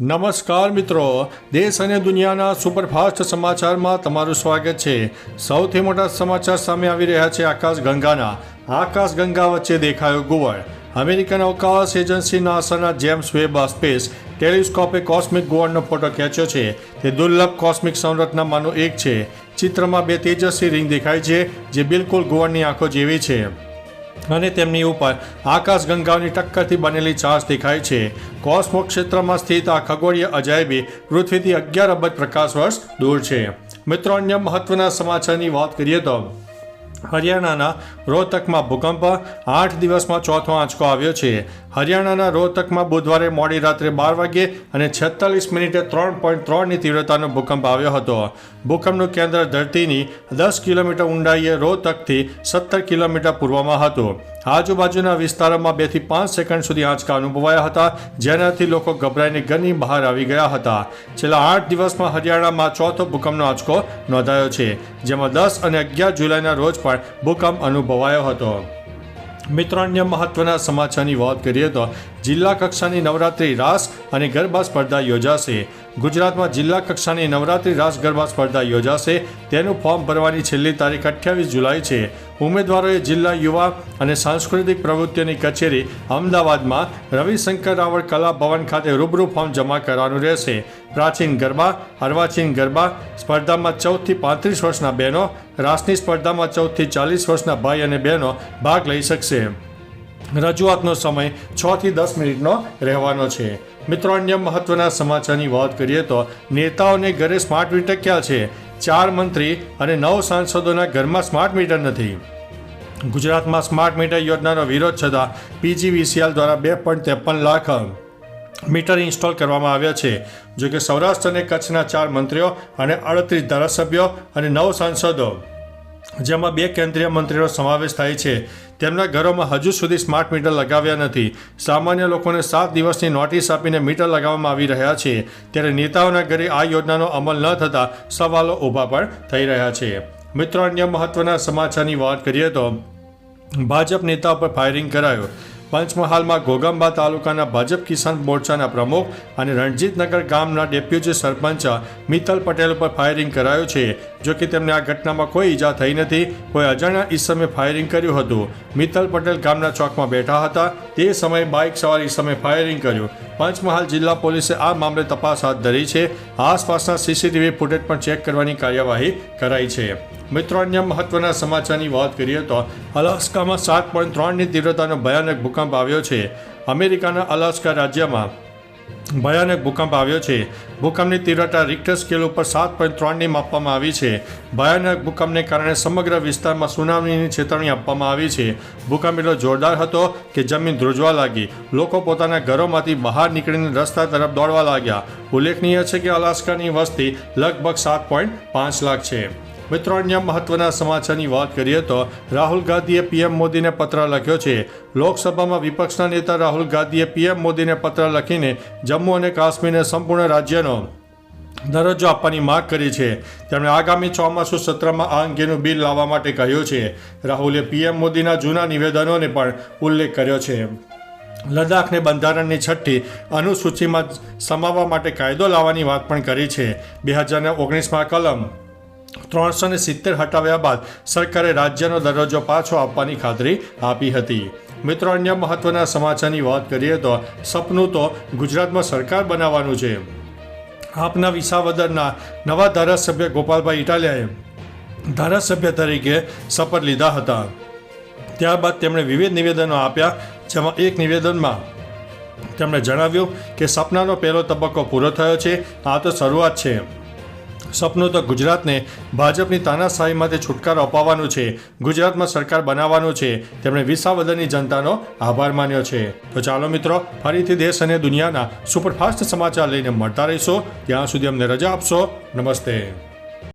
નમસ્કાર મિત્રો. દેશ અને દુનિયાના સુપરફાસ્ટ સમાચારમાં તમારું સ્વાગત છે. સૌથી મોટા સમાચાર સામે આવી રહ્યા છે આકાશ ગંગાના. આકાશ ગંગા વચ્ચે દેખાયો ગુવળ. અમેરિકન અવકાશ એજન્સી નાસાના જેમ્સ વેબ સ્પેસ ટેલિસ્કોપે કોસ્મિક ગુવળનો ફોટો ખેંચ્યો છે. તે દુર્લભ કોસ્મિક સંરચનામાંનો એક છે. ચિત્રમાં બે તેજસ્વી રિંગ દેખાય છે, જે બિલકુલ ગુવળની આંખો જેવી છે. અને તેમની ઉપર આકાશ ગંગાઓની ટક્કરથી બનેલી ચાંચ દેખાય છે. કોસ્મો ક્ષેત્રમાં સ્થિત આ ખગોળીય અજાયબી પૃથ્વીથી અગિયાર અબજ પ્રકાશ વર્ષ દૂર છે. મિત્રો, અન્ય મહત્વના સમાચારની વાત કરીએ તો હરિયાણાના રોહતકમાં ભૂકંપ આઠ દિવસમાં ચોથો આંચકો આવ્યો છે. હરિયાણાના રોહતકમાં બુધવારે મોડી રાત્રે બાર વાગ્યે અને છેતાલીસ મિનિટે ત્રણ પોઈન્ટ ત્રણની તીવ્રતાનો ભૂકંપ આવ્યો હતો. ભૂકંપનું કેન્દ્ર ધરતીની દસ કિલોમીટર ઊંડાઈએ રોહતકથી સત્તર કિલોમીટર પૂર્વમાં હતું. આજુબાજુના વિસ્તારોમાં બેથી પાંચ સેકન્ડ સુધી આંચકા અનુભવાયા હતા, જેનાથી લોકો ગભરાઈને ઘરની બહાર આવી ગયા હતા. છેલ્લા આઠ દિવસમાં હરિયાણામાં ચોથો ભૂકંપનો આંચકો નોંધાયો છે, જેમાં દસ અને અગિયાર જુલાઈના રોજ પણ ભૂકંપ અનુભવાયો હતો. મિત્રો, અન્ય મહત્વના સમાચારની વાત કરીએ તો જિલ્લા કક્ષાની નવરાત્રિ રાસ અને ગરબા સ્પર્ધા યોજાશે. ગુજરાતમાં જિલ્લા કક્ષાની નવરાત્રી રાસ ગરબા સ્પર્ધા યોજાશે. તેનું ફોર્મ ભરવાની છેલ્લી તારીખ અઠ્યાવીસ જુલાઈ છે. ઉમેદવારોએ જિલ્લા યુવા અને સાંસ્કૃતિક પ્રવૃત્તિઓની કચેરી અમદાવાદમાં રવિશંકર રાવળ કલા ભવન ખાતે રૂબરૂ ફોર્મ જમા કરવાનું રહેશે. પ્રાચીન ગરબા અર્વાચીન ગરબા, સ્પર્ધામાં ચૌદથી પાંત્રીસ વર્ષના બહેનો, રાસની સ્પર્ધામાં ચૌદથી ચાલીસ વર્ષના ભાઈ અને બહેનો ભાગ લઈ શકશે. રજૂઆતનો સમય છ થી દસ મિનિટનો રહેવાનો છે. મિત્રો, અન્ય મહત્વના સમાચારની વાત કરીએ તો નેતાઓને ઘરે સ્માર્ટ મીટર ક્યાં છે? ચાર મંત્રી અને નવ સાંસદોના ઘરમાં સ્માર્ટ મીટર નથી. ગુજરાતમાં સ્માર્ટ મીટર યોજનાનો વિરોધ છતાં પીજીવીસીએલ દ્વારા બે પોઈન્ટ ત્રેપન લાખ મીટર ઇન્સ્ટોલ કરવામાં આવ્યા છે. જો કે સૌરાષ્ટ્ર અને કચ્છના ચાર મંત્રીઓ અને અડત્રીસ ધારાસભ્યો અને નવ સાંસદો જેમાં બે કેન્દ્રીય મંત્રીનો સમાવેશ થાય છે. તેમના ઘરોમાં હજુ સુધી સ્માર્ટ મીટર લગાવ્યા નથી. સામાન્ય લોકોને સાત દિવસની નોટિસ આપીને મીટર લગાવવામાં આવી રહ્યા છે. ત્યારે નેતાઓના ઘરે આ યોજનાનો અમલ ન થતાં સવાલો ઊભા પણ થઈ રહ્યા છે. મિત્રો, અન્ય મહત્વના સમાચારની વાત કરીએ તો, ભાજપ નેતા પર ફાયરિંગ કરાયું. પંચમહાલમાં ઘોગંબા તાલુકાના ભાજપ કિસાન મોરચાના પ્રમુખ અને રણજીતનગર ગામના ડેપ્યુટી સરપંચ મિત્તલ પટેલ પર ફાયરિંગ કરાયું છે. જો કે તેમને આ ઘટનામાં કોઈ ઈજા થઈ નથી, કોઈ અજાણ્યા ઈસમે ફાયરિંગ કર્યું હતું. મિત્તલ પટેલ ગામના ચોકમાં બેઠા હતા. તે સમયે બાઇક સવાર ઈસમે ફાયરિંગ કર્યું. પંચમહાલ જિલ્લા પોલીસે આ મામલે તપાસ હાથ ધરી છે. આસપાસના સીસીટીવી ફૂટેજ પણ ચેક કરવાની કાર્યવાહી કરાઈ છે. મિત્રો, અન્ય મહત્વના સમાચારની વાત કરીએ તો અલાસ્કામાં સાત પોઈન્ટ ત્રણની તીવ્રતાનો ભયાનક ભૂકંપ આવ્યો છે. અમેરિકાના અલાસ્કા રાજ્યમાં ભયાનક ભૂકંપ આવ્યો છે. ભૂકંપની તીવ્રતા રિક્ટર સ્કેલ ઉપર સાત પોઈન્ટ ત્રણની માપવામાં આવી છે. ભયાનક ભૂકંપને કારણે સમગ્ર વિસ્તારમાં સુનામીની ચેતવણી આપવામાં આવી છે. ભૂકંપ એટલો જોરદાર હતો કે જમીન ધ્રુજવા લાગી. લોકો પોતાના ઘરોમાંથી બહાર નીકળીને રસ્તા તરફ દોડવા લાગ્યા. ઉલ્લેખનીય છે કે અલાસ્કાની વસ્તી લગભગ સાત પોઈન્ટ પાંચ લાખ છે. મિત્રો, અન્ય મહત્વના સમાચારની વાત કરીએ તો રાહુલ ગાંધીએ પીએમ મોદીને પત્ર લખ્યો છે. લોકસભામાં વિપક્ષના નેતા રાહુલ ગાંધીએ પીએમ મોદીને પત્ર લખીને જમ્મુ અને કાશ્મીરને સંપૂર્ણ રાજ્યનો દરજ્જો આપવાની માંગ કરી છે. તેમણે આગામી ચોમાસુ સત્રમાં આ અંગેનું બિલ લાવવા માટે કહ્યું છે. રાહુલે પીએમ મોદીના જૂના નિવેદનોને પણ ઉલ્લેખ કર્યો છે. લદ્દાખને બંધારણની છઠ્ઠી અનુસૂચિમાં સમાવવા માટે કાયદો લાવવાની વાત પણ કરી છે. બે હજાર ઓગણીસમાં કલમ ત્રણસો ને સિત્તેર હટાવ્યા બાદ સરકારે રાજ્યનો દરજ્જો પાછો આપવાની ખાતરી આપી હતી. મિત્રો, અન્ય મહત્વના સમાચારની વાત કરીએ તો સપનું તો ગુજરાતમાં સરકાર બનાવવાનું છે. આપના વિસાવદરના નવા ધારાસભ્ય ગોપાલભાઈ ઇટાલિયાએ ધારાસભ્ય તરીકે શપથ લીધા હતા. ત્યારબાદ તેમણે વિવિધ નિવેદનો આપ્યા, જેમાં એક નિવેદનમાં તેમણે જણાવ્યું કે સપનાનો પહેલો તબક્કો પૂરો થયો છે, આ તો શરૂઆત છે. સપનું તો ગુજરાતને ભાજપની તાનાશાહીમાંથી છુટકારો અપાવવાનું છે. ગુજરાતમાં સરકાર બનાવવાનું છે. તેમણે વિસાવદરની જનતાનો આભાર માન્યો છે. તો ચાલો મિત્રો, ફરીથી દેશ અને દુનિયાના સુપરફાસ્ટ સમાચાર લઈને મળતા રહીશો. ત્યાં સુધી અમને રજા આપશો. નમસ્તે.